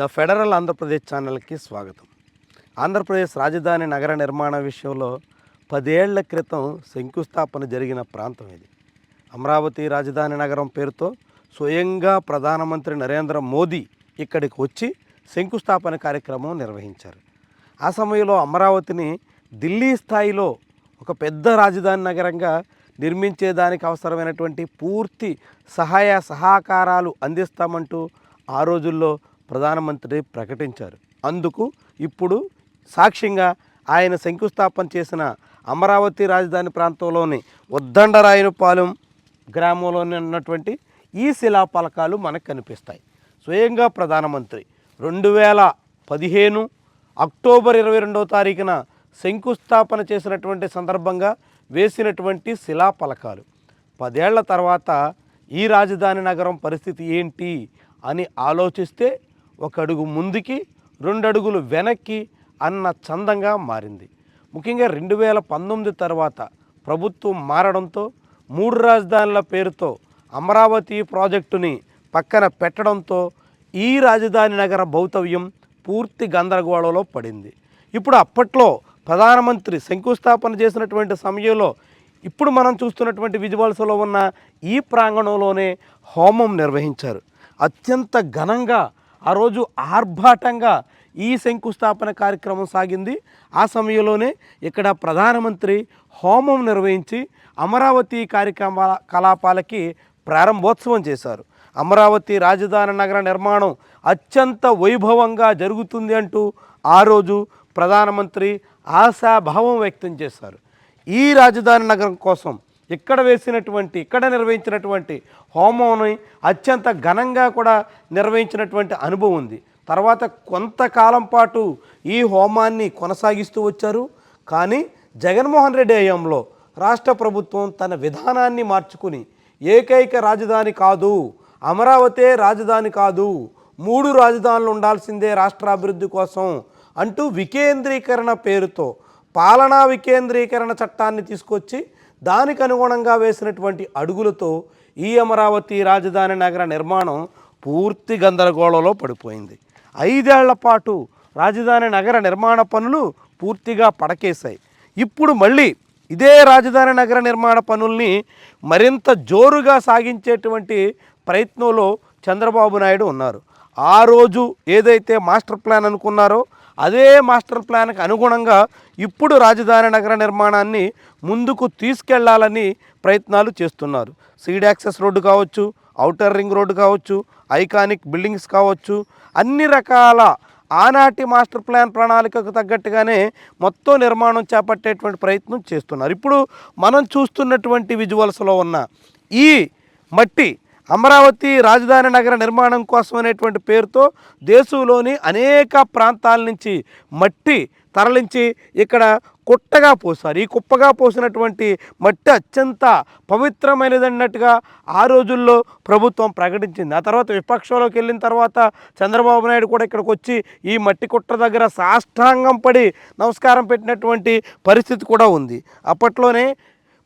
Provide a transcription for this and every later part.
The federal Andhra Pradesh ఛానల్కి స్వాగతం. ఆంధ్రప్రదేశ్ రాజధాని నగర నిర్మాణ విషయంలో పదేళ్ళ క్రితం శంకుస్థాపన జరిగిన ప్రాంతం ఇది. అమరావతి రాజధాని నగరం పేరుతో స్వయంగా ప్రధానమంత్రి నరేంద్ర మోదీ ఇక్కడికి వచ్చి శంకుస్థాపన కార్యక్రమం నిర్వహించారు. ఆ సమయంలో అమరావతిని ఢిల్లీ స్థాయిలో ఒక పెద్ద రాజధాని నగరంగా నిర్మించేదానికి అవసరమైనటువంటి పూర్తి సహాయ సహకారాలు అందిస్తామంటూ ఆ రోజుల్లో ప్రధానమంత్రి ప్రకటించారు. అందుకు ఇప్పుడు సాక్ష్యంగా ఆయన శంకుస్థాపన చేసిన అమరావతి రాజధాని ప్రాంతంలోని ఉద్దండరాయనపాలెం గ్రామంలోని ఉన్నటువంటి ఈ శిలాఫలకాలు మనకు కనిపిస్తాయి. స్వయంగా ప్రధానమంత్రి రెండు వేల పదిహేను అక్టోబర్ ఇరవై రెండవ తారీఖున శంకుస్థాపన చేసినటువంటి సందర్భంగా వేసినటువంటి శిలాఫలకాలు. పదేళ్ళ తర్వాత ఈ రాజధాని నగరం పరిస్థితి ఏంటి అని ఆలోచిస్తే ఒక అడుగు ముందుకి రెండు అడుగులు వెనక్కి అన్న చందంగా మారింది. ముఖ్యంగా రెండు వేల పంతొమ్మిది తర్వాత ప్రభుత్వం మారడంతో మూడు రాజధానుల పేరుతో అమరావతి ప్రాజెక్టుని పక్కన పెట్టడంతో ఈ రాజధాని నగర భౌతవ్యం పూర్తి గందరగోళంలో పడింది. ఇప్పుడు అప్పట్లో ప్రధానమంత్రి శంకుస్థాపన చేసినటువంటి సమయంలో ఇప్పుడు మనం చూస్తున్నటువంటి విజువల్స్లో ఉన్న ఈ ప్రాంగణంలోనే హోమం నిర్వహించారు. అత్యంత ఘనంగా ఆ రోజు ఆర్భాటంగా ఈ శంకుస్థాపన కార్యక్రమం సాగింది. ఆ సమయంలోనే ఇక్కడ ప్రధానమంత్రి హోమం నిర్వహించి అమరావతి కార్యక్రమాల కలాపాలకి ప్రారంభోత్సవం చేశారు. అమరావతి రాజధాని నగర నిర్మాణం అత్యంత వైభవంగా జరుగుతుంది అంటూ ఆ రోజు ప్రధానమంత్రి ఆశాభావం వ్యక్తం చేశారు. ఈ రాజధాని నగరం కోసం ఇక్కడ వేసినటువంటి ఇక్కడ నిర్వహించినటువంటి హోమంని అత్యంత ఘనంగా కూడా నిర్వహించినటువంటి అనుభవం ఉంది. తర్వాత కొంతకాలం పాటు ఈ హోమాన్ని కొనసాగిస్తూ వచ్చారు. కానీ జగన్మోహన్ రెడ్డి హయాంలో రాష్ట్ర ప్రభుత్వం తన విధానాన్ని మార్చుకుని ఏకైక రాజధాని కాదు అమరావతే రాజధాని కాదు మూడు రాజధానులు ఉండాల్సిందే రాష్ట్ర అభివృద్ధి కోసం అంటూ వికేంద్రీకరణ పేరుతో పాలనా వికేంద్రీకరణ చట్టాన్ని తీసుకొచ్చి దానికి అనుగుణంగా వేసినటువంటి అడుగులతో ఈ అమరావతి రాజధాని నగర నిర్మాణం పూర్తి గందరగోళంలో పడిపోయింది. ఐదేళ్ళ పాటు రాజధాని నగర నిర్మాణ పనులు పూర్తిగా పడకేశాయి. ఇప్పుడు మళ్ళీ ఇదే రాజధాని నగర నిర్మాణ పనుల్ని మరింత జోరుగా సాగించేటువంటి ప్రయత్నంలో చంద్రబాబు నాయుడు ఉన్నారు. ఆ రోజు ఏదైతే మాస్టర్ ప్లాన్ అనుకున్నారో అదే మాస్టర్ ప్లాన్కి అనుగుణంగా ఇప్పుడు రాజధాని నగర నిర్మాణాన్ని ముందుకు తీసుకెళ్ళాలని ప్రయత్నాలు చేస్తున్నారు. సీడ్ యాక్సెస్ రోడ్డు కావచ్చు ఔటర్ రింగ్ రోడ్డు కావచ్చు ఐకానిక్ బిల్డింగ్స్ కావచ్చు అన్ని రకాల ఆనాటి మాస్టర్ ప్లాన్ ప్రణాళికకు తగ్గట్టుగానే మొత్తం నిర్మాణం చేపట్టేటువంటి ప్రయత్నం చేస్తున్నారు. ఇప్పుడు మనం చూస్తున్నటువంటి విజువల్స్లో ఉన్న ఈ మట్టి అమరావతి రాజధాని నగర నిర్మాణం కోసం అనేటువంటి పేరుతో దేశంలోని అనేక ప్రాంతాల నుంచి మట్టి తరలించి ఇక్కడ కుట్టగా పోసారు ఈ కుప్పగా పోసినటువంటి మట్టి అత్యంత పవిత్రమైనది అన్నట్టుగా ఆ రోజుల్లో ప్రభుత్వం ప్రకటించింది. ఆ తర్వాత విపక్షంలోకి వెళ్ళిన తర్వాత చంద్రబాబు నాయుడు కూడా ఇక్కడికి వచ్చి ఈ మట్టి కుట్ర దగ్గర సాష్టాంగం పడి నమస్కారం పెట్టినటువంటి పరిస్థితి కూడా ఉంది. అప్పట్లోనే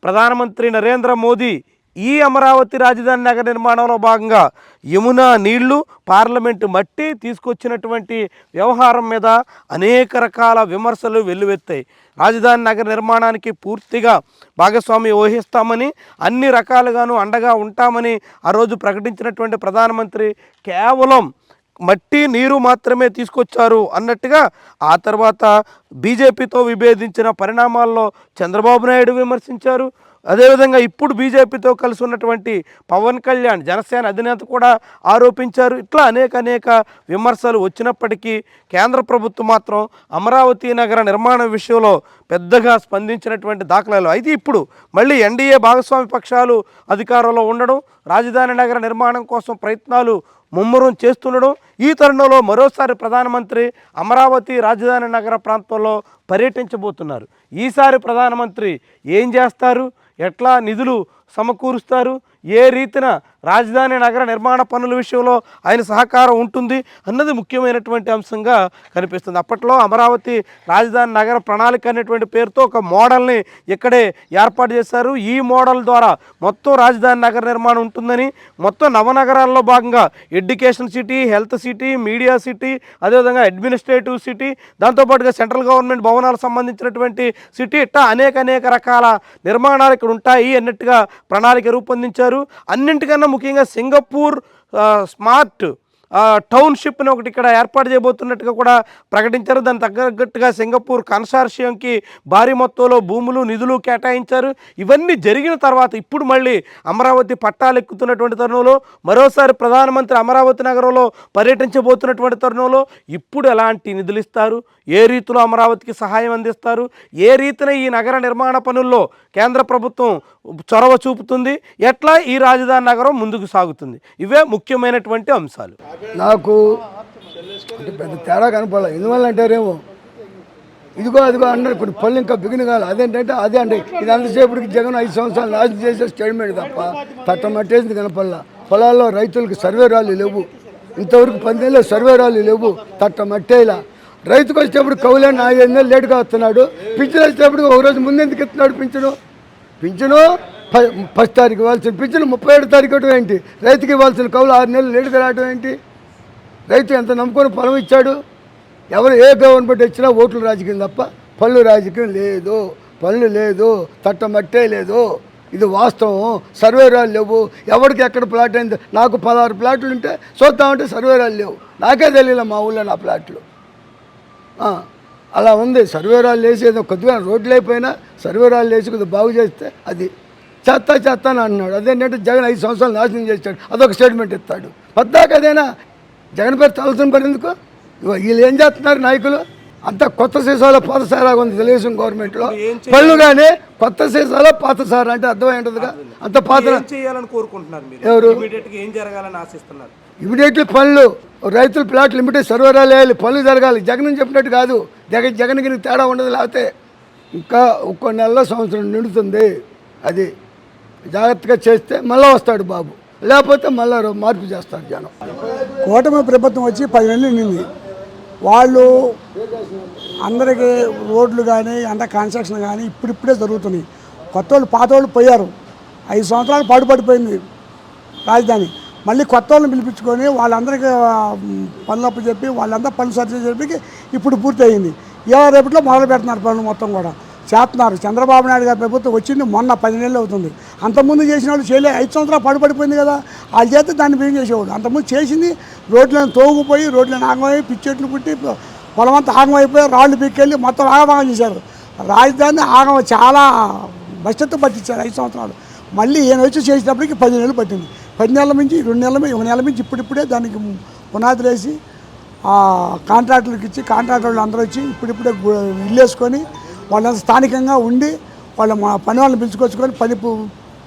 ప్రధానమంత్రి నరేంద్ర మోదీ ఈ అమరావతి రాజధాని నగర నిర్మాణంలో భాగంగా యమునా నీళ్ళు పార్లమెంటు మట్టి తీసుకొచ్చినటువంటి వ్యవహారం మీద అనేక రకాల విమర్శలు వెల్లువెత్తాయి. రాజధాని నగర నిర్మాణానికి పూర్తిగా భాగస్వామి వహిస్తామని అన్ని రకాలుగాను అండగా ఉంటామని ఆ రోజు ప్రకటించినటువంటి ప్రధానమంత్రి కేవలం మట్టి నీరు మాత్రమే తీసుకొచ్చారు అన్నట్టుగా ఆ తర్వాత బీజేపీతో విభేదించిన పరిణామాల్లో చంద్రబాబు నాయుడు విమర్శించారు. అదేవిధంగా ఇప్పుడు బీజేపీతో కలిసి ఉన్నటువంటి పవన్ కళ్యాణ్ జనసేన అధినేత కూడా ఆరోపించారు. ఇట్లా అనేక అనేక విమర్శలు వచ్చినప్పటికీ కేంద్ర ప్రభుత్వం మాత్రం అమరావతి నగర నిర్మాణం విషయంలో పెద్దగా స్పందించినటువంటి దాఖలాలు. అయితే ఇప్పుడు మళ్ళీ ఎన్డీఏ భాగస్వామి పక్షాలు అధికారంలో ఉండడం రాజధాని నగర నిర్మాణం కోసం ప్రయత్నాలు ముమ్మరం చేస్తుండడం ఈ తరుణంలో మరోసారి ప్రధానమంత్రి అమరావతి రాజధాని నగర ప్రాంతంలో పర్యటించబోతున్నారు. ఈసారి ప్రధానమంత్రి ఏం చేస్తారు? ఎట్లా నిధులు సమకూరుస్తారు? ఏ రీతిన రాజధాని నగర నిర్మాణ పనుల విషయంలో ఆయన సహకారం ఉంటుంది అన్నది ముఖ్యమైనటువంటి అంశంగా కనిపిస్తుంది. అప్పట్లో అమరావతి రాజధాని నగర ప్రణాళిక అనేటువంటి పేరుతో ఒక మోడల్ని ఇక్కడే ఏర్పాటు చేశారు. ఈ మోడల్ ద్వారా మొత్తం రాజధాని నగర నిర్మాణం ఉంటుందని మొత్తం నవనగరాల్లో భాగంగా education city health city media city అదేవిధంగా అడ్మినిస్ట్రేటివ్ సిటీ దాంతోపాటుగా సెంట్రల్ గవర్నమెంట్ భవనాలకు సంబంధించినటువంటి సిటీ ఇట్టా అనేక అనేక రకాల నిర్మాణాలు ఇక్కడ ఉంటాయి అన్నట్టుగా ప్రణాళిక రూపొందించారు. అన్నింటికన్నా ముఖ్యంగా సింగపూర్ స్మార్ట్ టౌన్షిప్ని ఒకటి ఇక్కడ ఏర్పాటు చేయబోతున్నట్టుగా కూడా ప్రకటించారు. దాని తగ్గట్టుగా సింగపూర్ కన్సార్షియంకి భారీ మొత్తంలో భూములు నిధులు కేటాయించారు. ఇవన్నీ జరిగిన తర్వాత ఇప్పుడు మళ్ళీ అమరావతి పట్టాలెక్కుతున్నటువంటి తరుణంలో మరోసారి ప్రధానమంత్రి అమరావతి నగరంలో పర్యటించబోతున్నటువంటి తరుణంలో ఇప్పుడు ఎలాంటి నిధులు ఇస్తారు? ఏ రీతిలో అమరావతికి సహాయం అందిస్తారు? ఏ రీతిన ఈ నగర నిర్మాణ పనుల్లో కేంద్ర ప్రభుత్వం చొరవ చూపుతుంది? ఎట్లా ఈ రాజధాని నగరం ముందుకు సాగుతుంది? ఇవే ముఖ్యమైనటువంటి అంశాలు. నాకు అంటే పెద్ద తేడా కనపడాలి. ఎందువల్ల అంటారేమో? ఇదిగో అదిగో అన్నారు. ఇప్పుడు పళ్ళు ఇంకా బిగిన కాదు అదేంటంటే అదే అంటే ఇది అంతసేపటికి జగన్ ఐదు సంవత్సరాలు నాశనం చేసే స్టేట్మెంట్ తప్ప తట్టమట్టేసింది కనపడాల. పొలాల్లో రైతులకు సర్వే రాళ్ళు లేవు. ఇంతవరకు పందేళ్ళు సర్వే రాళ్ళు లేవు. తట్టమట్టేలా రైతుకు వచ్చేటప్పుడు కౌలేని ఐదు నెలలు లేటుగా వస్తున్నాడు. పింఛను వచ్చేటప్పుడు ఒక రోజు ముందెందుకు ఇస్తున్నాడు పింఛను? పింఛను? ఫస్ట్ తారీఖు ఇవ్వాల్సిన పింఛను ముప్పై ఏడు తారీఖు ఏంటి? రైతుకి ఇవ్వాల్సిన కౌలు ఆరు నెలలు లేటుగా రావడం ఏంటి? రైతు ఎంత నమ్ముకొని పొలం ఇచ్చాడు? ఎవరు ఏ గవర్నమెంట్ ఇచ్చినా ఓట్లు రాజకీయం తప్ప పళ్ళు రాజకీయం లేదు. పళ్ళు లేదు. తట్టమట్టే లేదు. ఇది వాస్తవం. సర్వేరాలు లేవు. ఎవరికి ఎక్కడ ప్లాట్ అయింది? నాకు పదహారు ప్లాట్లు ఉంటే చూద్దామంటే సర్వేరాలు లేవు. నాకే తెలియలే మా ఊళ్ళో నా ప్లాట్లు. అలా ఉంది. సర్వేరాలు వేసి ఏదో కొద్దిగా రోడ్లు అయిపోయినా సర్వేరాలు వేసి కొద్దిగా బాగు చేస్తే అది చేస్తా చేస్తా అని అన్నాడు. అదేంటంటే జగన్ ఐదు సంవత్సరాలు నాశనం చేస్తాడు అదొక స్టేట్మెంట్ ఇస్తాడు. పద్దాక అదేనా? జగన్ పేరు తలసిన పని ఎందుకు? ఇగో వీళ్ళు ఏం చేస్తున్నారు నాయకులు? అంత కొత్త సీసాలో పాత సారాగా ఉంది తెలుగుదేశం గవర్నమెంట్లో. పళ్ళు కానీ కొత్త సీసాలో పాత సారా అంటే అర్థమై ఉంటుందిగా అంత పాత చేయాలని కోరుకుంటున్నారు ఎవరు? ఇమీడియట్గా ఏం జరగాలని ఆశిస్తున్నారు? ఇమీడియట్లీ పనులు రైతులు ప్లాట్లు లిమిటెడ్ సర్వరాలు వేయాలి పనులు జరగాలి. జగన్ చెప్పినట్టు కాదు. జగన్ జగన్ గిరి తేడా ఉండదు లేకపోతే ఇంకా ఒక్కో నెలలో సంవత్సరం నిండుతుంది. అది జాగ్రత్తగా చేస్తే మళ్ళీ వస్తాడు బాబు. లేకపోతే మళ్ళీ మార్పు చేస్తారు జనం. కూటమి ప్రభుత్వం వచ్చి పది నెలలు నింది వాళ్ళు అందరికీ రోడ్లు కానీ అంత కన్స్ట్రక్షన్ కానీ ఇప్పుడిప్పుడే జరుగుతున్నాయి. కొత్త వాళ్ళు పాత వాళ్ళు పోయారు. ఐదు సంవత్సరాలు పాడుపడిపోయింది రాజధాని. మళ్ళీ కొత్త వాళ్ళని పిలిపించుకొని వాళ్ళందరికీ పనులప్పు చెప్పి వాళ్ళంతా పనులు సరి చెప్పి ఇప్పుడు పూర్తి అయింది ఇవాళ రేపట్లో మొదలు పెడుతున్నారు పనులు మొత్తం కూడా. చేస్తున్నారు. చంద్రబాబు నాయుడు గారి ప్రభుత్వం వచ్చింది మొన్న పది నెలలు అవుతుంది. అంతకుముందు చేసిన వాళ్ళు చేయలే. ఐదు సంవత్సరాలు పడిపడిపోయింది కదా. వాళ్ళు చేస్తే దాన్ని బియ్యం చేసేవాడు అంతకుముందు చేసింది రోడ్లను తోగుపోయి రోడ్లను ఆగమై పిచ్చెట్లు పుట్టి పొలం అంతా ఆగమైపోయి రాళ్ళు పీకెళ్ళి మొత్తం ఆగమాగం చేశారు. రాజధాని ఆగమ చాలా భవిష్యత్తు పట్టించారు ఐదు సంవత్సరాలు. మళ్ళీ ఈయన వచ్చి చేసేటప్పటికి పది నెలలు పట్టింది. పది నెలల నుంచి రెండు నెలల ఒక నెల నుంచి ఇప్పుడిప్పుడే దానికి పునాదులు వేసి కాంట్రాక్టులకు ఇచ్చి కాంట్రాక్టర్లు అందరూ వచ్చి ఇప్పుడిప్పుడే ఇల్లు వేసుకొని వాళ్ళంతా స్థానికంగా ఉండి వాళ్ళ మా పని వాళ్ళని పిలుచుకొచ్చుకొని పని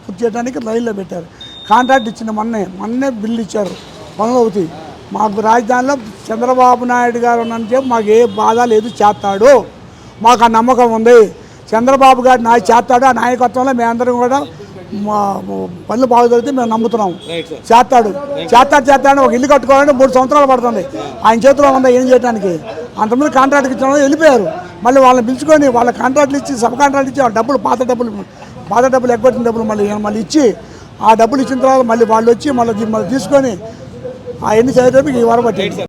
పూర్తి చేయడానికి రైల్లో పెట్టారు. కాంట్రాక్ట్ ఇచ్చిన మొన్నే మొన్నే బిల్లు ఇచ్చారు. పనులు అవుతాయి మాకు రాజధానిలో చంద్రబాబు నాయుడు గారు చెప్పి మాకు ఏ బాధ లేదు చేస్తాడు. మాకు ఆ నమ్మకం ఉంది. చంద్రబాబు గారు నాయ చేస్తాడు ఆ నాయకత్వంలో మేమందరం కూడా మా పనులు బాగా జరిగితే మేము నమ్ముతున్నాం. చేస్తాడు. చేస్తాడు చేస్తాడు ఒక ఇల్లు కట్టుకోవాలంటే మూడు సంవత్సరాలు పడుతుంది. ఆయన చేతిలో ఉందా ఏం చేయడానికి అంతమంది కాంట్రాక్ట్ ఇచ్చిన వాళ్ళు వెళ్ళిపోయారు. మళ్ళీ వాళ్ళని పిలుచుకొని వాళ్ళ కాంట్రాక్ట్లు ఇచ్చి సబ్ కాంట్రాక్ట్ ఇచ్చి వాళ్ళ డబ్బులు పాత డబ్బులు పాత డబ్బులు ఎగ్గొట్టిన డబ్బులు మళ్ళీ మళ్ళీ ఇచ్చి ఆ డబ్బులు ఇచ్చిన తర్వాత మళ్ళీ వాళ్ళు వచ్చి మళ్ళీ మళ్ళీ తీసుకొని అవన్నీ చదివేటప్పుడు ఈ వారం పట్టింది.